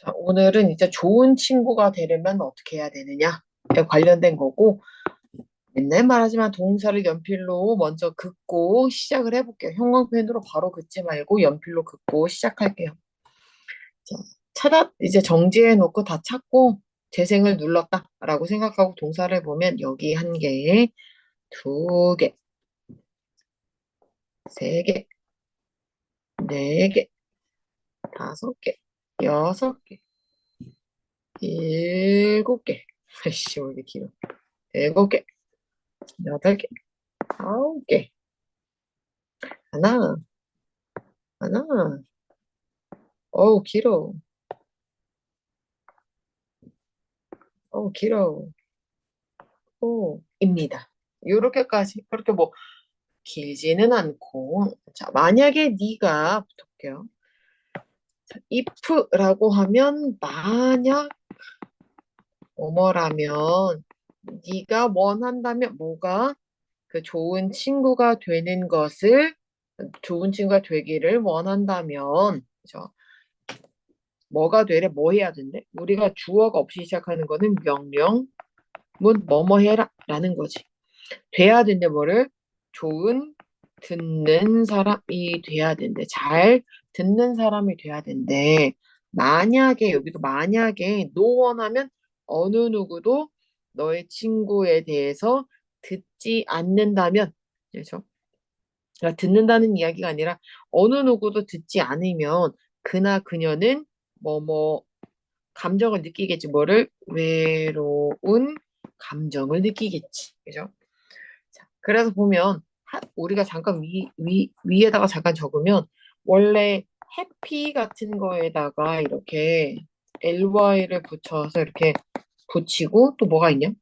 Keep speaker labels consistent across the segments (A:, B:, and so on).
A: 자, 오늘은 이제 좋은 친구가 되려면 어떻게 해야 되느냐에 관련된 거고, 맨날 말하지만 동사를 연필로 먼저 긋고 시작을 해볼게요. 형광펜으로 바로 긋지 말고 연필로 긋고 시작할게요. 자, 찾아, 이제 정지해 놓고 다 찾고 재생을 눌렀다라고 생각하고 동사를 보면 여기 한 개, 두 개, 세 개, 네 개, 다섯 개, 여섯 개, 일곱 개, 아이씨, 왜 이렇게 길어. 일곱 개, 여덟 개, 아홉 개, 하나, 하나, 어우, 길어. 어우, 길어. 오, 입니다. 요렇게까지, 그렇게 뭐, 길지는 않고. 자, 만약에 네가, 붙을게요. If라고 하면 만약 뭐뭐라면 네가 원한다면 뭐가 그 좋은 친구가 되는 것을 좋은 친구가 되기를 원한다면 그죠? 뭐가 되래 뭐 해야 된대? 우리가 주어가 없이 시작하는 거는 명령 문 뭐뭐 해라 라는 거지. 돼야 된대 뭐를 좋은 듣는 사람이 돼야 된대. 잘 듣는 사람이 돼야 된대. 만약에 여기도 만약에 노원하면 어느 누구도 너의 친구에 대해서 듣지 않는다면 그렇죠? 그러니까 듣는다는 이야기가 아니라 어느 누구도 듣지 않으면 그나 그녀는 뭐뭐 감정을 느끼겠지. 뭐를 외로운 감정을 느끼겠지. 그죠? 자, 그래서 보면 하, 우리가 잠깐 위, 위, 위에다가 잠깐 적으면 원래 해피 같은 거에다가 이렇게 ly를 붙여서 이렇게 붙이고 또 뭐가 있냐?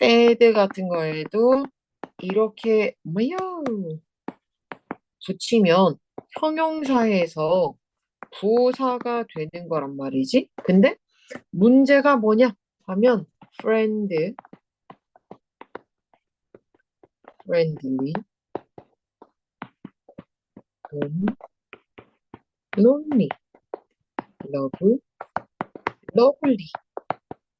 A: sad 같은 거에도 이렇게 뭐요 붙이면 형용사에서 부사가 되는 거란 말이지. 근데 문제가 뭐냐 하면 friend, friendly, home, lonely,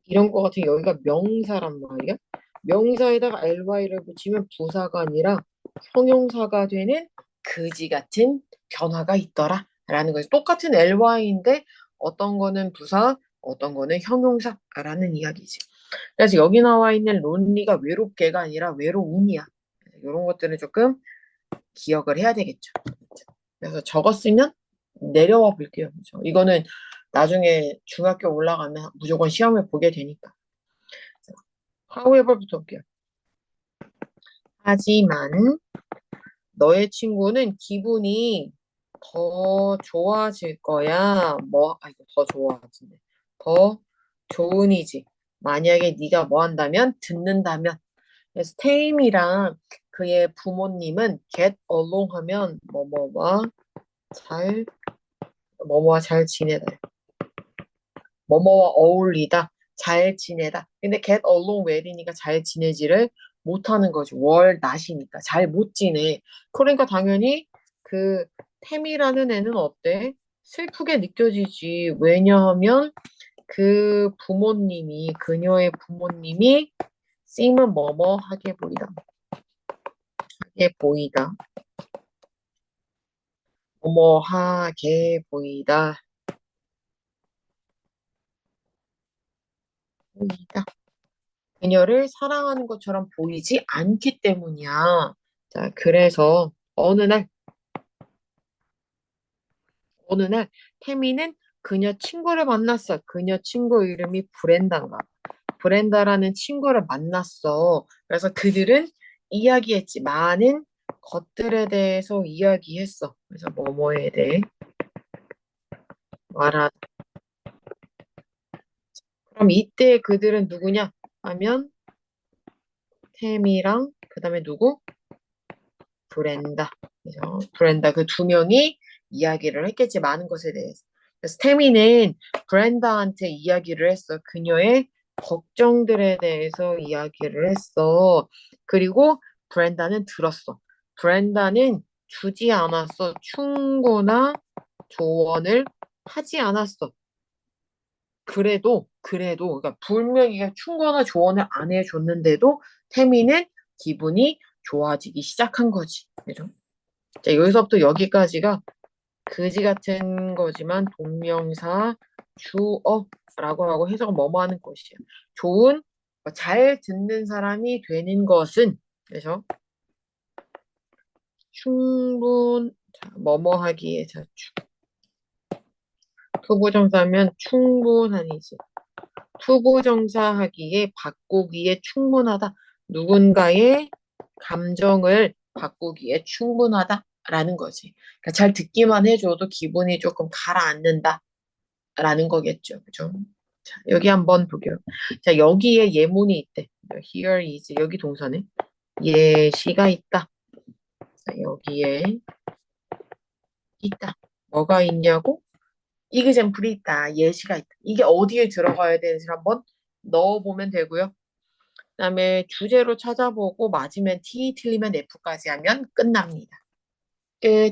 A: 이런 거 같은 여기가 명사란 말이야. 명사에다가 ly를 붙이면 부사가 아니라 형용사가 되는 그지 같은 변화가 있더라 라는 거지. 똑같은 ly인데 어떤 거는 부사, 어떤 거는 형용사라는 이야기지. 그래서 여기 나와 있는 론리가 외롭게가 아니라 외로운이야. 이런 것들은 조금 기억을 해야 되겠죠. 그래서 적었으면 내려와 볼게요. 그렇죠? 이거는 나중에 중학교 올라가면 무조건 시험을 보게 되니까. however부터 볼게요. 하지만 너의 친구는 기분이 더 좋아질 거야. 뭐, 아, 이거 더 좋아지네. 더 좋은이지. 만약에 네가 뭐 한다면 듣는다면. 그래서 테임이랑 그의 부모님은 get along 하면 뭐뭐와 잘 뭐뭐와 잘 지내다. 뭐뭐와 어울리다. 잘 지내다. 근데 get along well이니까 잘 지내지를 못하는 거지. 월 낮이니까 잘 못 지내. 그러니까 당연히 그 템이라는 애는 어때? 슬프게 느껴지지. 왜냐하면 그 부모님이 그녀의 부모님이 싱은 뭐뭐하게 보이다. 하게 보이다. 뭐뭐 하게 보이다. 보이다. 그녀를 사랑하는 것처럼 보이지 않기 때문이야. 자, 그래서 어느 날, 어느 날 태미는 그녀 친구를 만났어. 그녀 친구 이름이 브렌다인가. 브렌다라는 친구를 만났어. 그래서 그들은 이야기했지. 많은 것들에 대해서 이야기했어. 그래서 뭐뭐에 대해 말하다. 그럼 이때 그들은 누구냐? 하면 템이랑 그 다음에 누구? 브렌다. 그죠? 브렌다 그 두 명이 이야기를 했겠지 많은 것에 대해서. 그래서 태미는 브렌다한테 이야기를 했어. 그녀의 걱정들에 대해서 이야기를 했어. 그리고 브렌다는 들었어. 브렌다는 주지 않았어. 충고나 조언을 하지 않았어. 그래도 그래도 그러니까 분명히 충고나 조언을 안 해줬는데도 태미는 기분이 좋아지기 시작한 거지. 그죠? 자, 여기서부터 여기까지가 그지 같은 거지만 동명사 주어라고 하고 해석은 뭐뭐 하는 것이야. 좋은 잘 듣는 사람이 되는 것은 그래서 충분 자, 뭐뭐 하기에 자 추- 투부정사면 충분한이지. 투부정사 하기에 바꾸기에 충분하다. 누군가의 감정을 바꾸기에 충분하다라는 거지. 그러니까 잘 듣기만 해줘도 기분이 조금 가라앉는다 라는 거겠죠. 그죠? 자, 여기 한번 보게요. 자, 여기에 예문이 있대. Here is 여기 동사네. 예시가 있다. 자, 여기에 있다. 뭐가 있냐고? 이그젠플이 있다. 예시가 있다. 이게 어디에 들어가야 되는지 한번 넣어보면 되고요. 그 다음에 주제로 찾아보고 맞으면 T, 틀리면 F까지 하면 끝납니다. 끝.